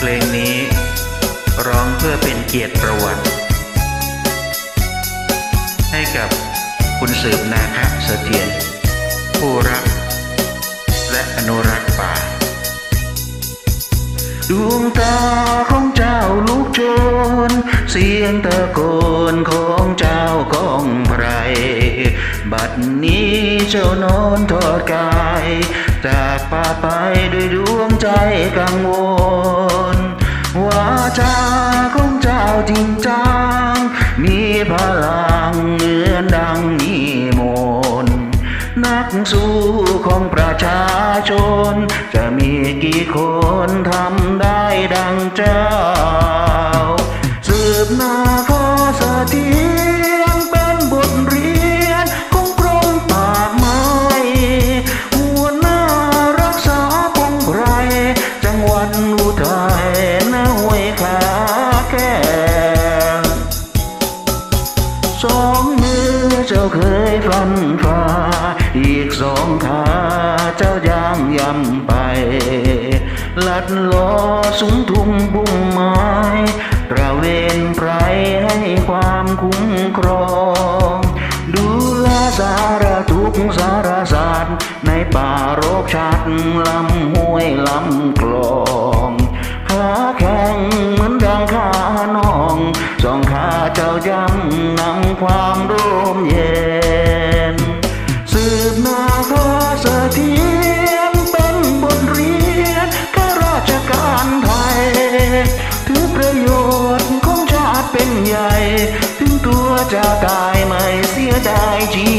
เพลงนี้ ร้องเพื่อเป็นเกียรติประวัติ ให้กับคุณสืบนาคะเสถียรผู้รัก และอนุรักษ์ป่า ดวงตาของเจ้าลูกโจร เสียงตะโกนของเจ้ากองไพร บัดนี้เจ้านอนทอดกาย จากป่าไปด้วยดวงใจกังวล จ้าจริงจัง มีพลังเหมือนดังมีมน นักสู้ของประชาชน จะมีกี่คนทำได้ดังเจ้า สองขาเจ้าย่างยำไป ลัดล้อสุมทุ่มบุ้งไม้ตระเวนไพรให้ความคุ้มครอง ดูแลสารทุกสารศาสตร์ ในป่ารกชัดลำห้วยลำคลองขาแข็งเหมือนดังขาน้อง สองขาเจ้ายำนำความร่มเย็น สะเทียนเป็นบทเรียนข้าราชการไทย ถือประโยชน์ของชาติเป็นใหญ่ ถึงตัวจะตายไม่เสียดายชี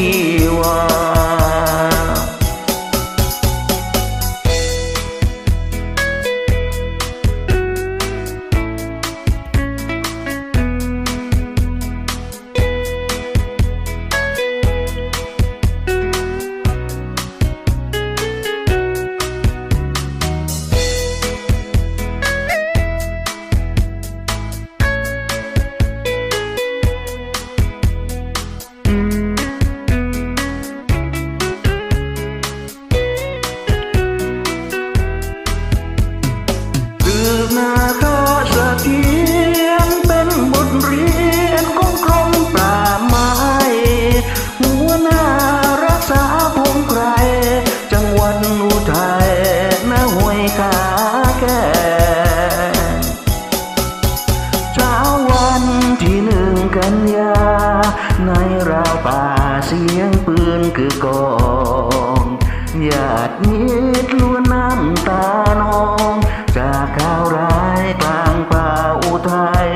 ากข่าวร้ายกลางป่าอุทัย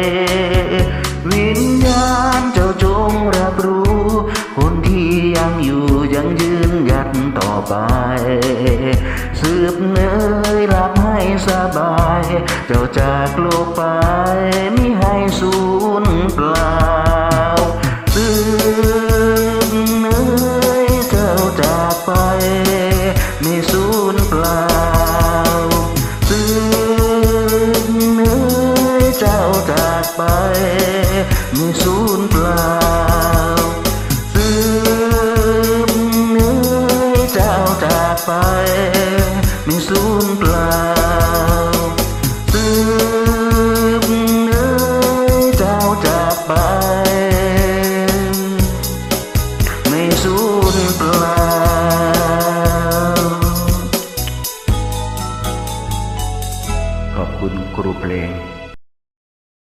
วิญญาณเจ้าจงรับรู้ คนที่ยังอยู่ยังยืนหยัดต่อไป สืบเนยรับให้สบาย เจ้าจากโลกไปมิให้สูญเปล่า ไปไม่สูญเปล่าสืบเนยเจ้าจากไปไม่สูญเปล่าสืบเนยเจ้าจากไปไม่สูญเปล่าขอบคุณครูเพลง